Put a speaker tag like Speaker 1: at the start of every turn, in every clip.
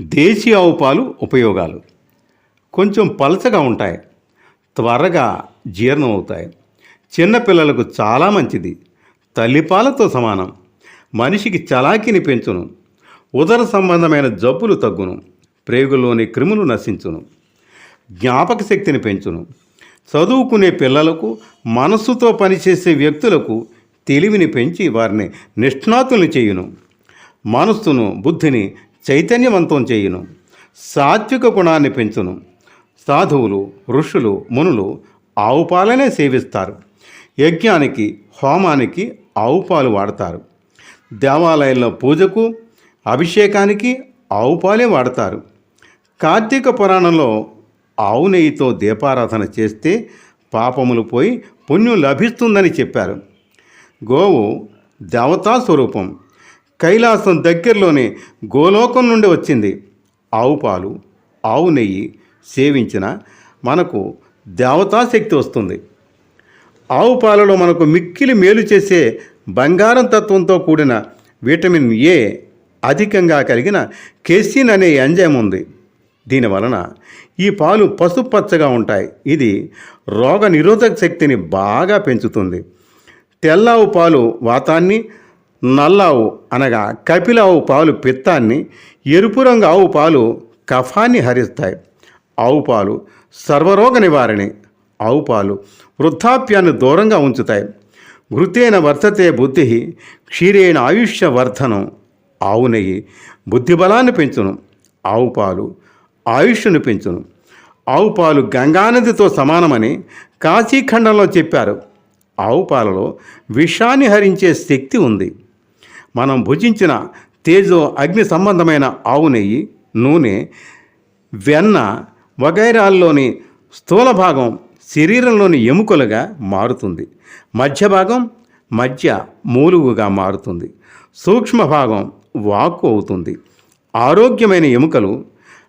Speaker 1: దేశీ ఆవు పాలు ఉపయోగాలు. కొంచెం పలచగా ఉంటాయి. త్వరగా జీర్ణం అవుతాయి చిన్నపిల్లలకు చాలా మంచిది. తల్లిపాలతో సమానం. మనిషికి చలాకిని పెంచును. ఉదర సంబంధమైన జబ్బులు తగ్గును. ప్రేగుల్లోని క్రిములు నశించును. జ్ఞాపక శక్తిని పెంచును. చదువుకునే పిల్లలకు మనస్సుతో పనిచేసే వ్యక్తులకు తెలివిని పెంచి వారిని నిష్ణాతుల్ని చేయును. మనస్సును బుద్ధిని చైతన్యవంతం చేయును. సాత్విక గుణాన్ని పెంచును. సాధువులు ఋషులు మునులు ఆవు పాలనే సేవిస్తారు. యజ్ఞానికి హోమానికి ఆవు పాలు వాడతారు. దేవాలయంలో పూజకు అభిషేకానికి ఆవు పాలే వాడతారు. కార్తీక పురాణంలో ఆవు నెయ్యితో దీపారాధన చేస్తే పాపములు పోయి పుణ్యం లభిస్తుందని చెప్పారు. గోవు దేవతా స్వరూపం. కైలాసం దగ్గరలోని గోలోకం నుండి వచ్చింది. ఆవు పాలు ఆవు నెయ్యి సేవించిన మనకు దేవతా శక్తి వస్తుంది. ఆవు పాలలో మనకు మిక్కిలి మేలు చేసే బంగారం తత్వంతో కూడిన విటమిన్ ఏ అధికంగా కలిగిన కెసిన్ అనే ఎంజైమ్ ఉంది. దీనివలన ఈ పాలు పసుపచ్చగా ఉంటాయి. ఇది రోగ నిరోధక శక్తిని బాగా పెంచుతుంది. తెల్లావు పాలు వాతాన్ని నల్లావు అనగా కపిల ఆవు పాలు పిత్తాన్ని ఎరుపు రంగు ఆవు పాలు కఫాన్ని హరిస్తాయి. ఆవు పాలు సర్వరోగ నివారణి. ఆవు పాలు వృద్ధాప్యాన్ని దూరంగా ఉంచుతాయి. ఘృతేన వర్తతే బుద్ధి క్షీరేణ ఆయుష్య వర్ధనం. ఆవు నెయ్యి బుద్ధిబలాన్ని పెంచును. ఆవు పాలు ఆయుష్ను పెంచును. ఆవు పాలు గంగానదితో సమానమని కాశీఖండంలో చెప్పారు. ఆవు పాలలో విషాన్ని హరించే శక్తి ఉంది. మనం భుజించిన తేజో అగ్ని సంబంధమైన ఆవు నెయ్యి నూనె వెన్న వగైరాల్లోని స్థూల భాగం శరీరంలోని ఎముకలుగా మారుతుంది. మధ్య భాగం మధ్య మూలుగుగా మారుతుంది. సూక్ష్మ భాగం వాక్కు అవుతుంది. ఆరోగ్యమైన ఎముకలు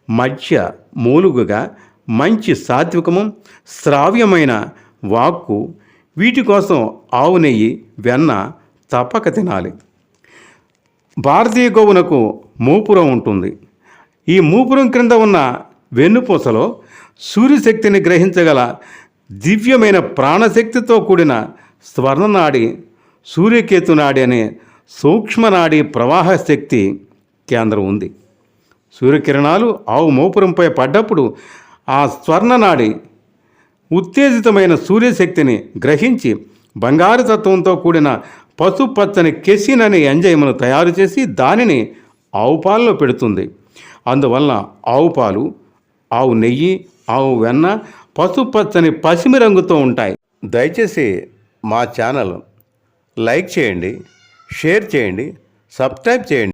Speaker 1: మధ్య మూలుగుగా మంచి సాత్వికము శ్రావ్యమైన వాక్కు వీటి కోసం ఆవు నెయ్యి వెన్న తప్పక తినాలి. భారతీయ గోవునకు మూపురం ఉంటుంది. ఈ మూపురం క్రింద ఉన్న వెన్నుపూసలో సూర్యశక్తిని గ్రహించగల దివ్యమైన ప్రాణశక్తితో కూడిన స్వర్ణనాడి సూర్యకేతునాడి అనే సూక్ష్మనాడి ప్రవాహ శక్తి కేంద్రం ఉంది. సూర్యకిరణాలు ఆవు మోపురంపై పడ్డప్పుడు ఆ స్వర్ణనాడి ఉత్తేజితమైన సూర్యశక్తిని గ్రహించి బంగారు తత్వంతో కూడిన పసుపచ్చని కెసిన్ అనే ఎంజైమ్ను తయారు చేసి దానిని ఆవు పాలలో పెడుతుంది. అందువలన ఆవు పాలు ఆవు నెయ్యి ఆవు వెన్న పసుపచ్చని పసిమి రంగుతో ఉంటాయి. దయచేసి మా ఛానల్ లైక్ చేయండి షేర్ చేయండి సబ్స్క్రైబ్ చేయండి.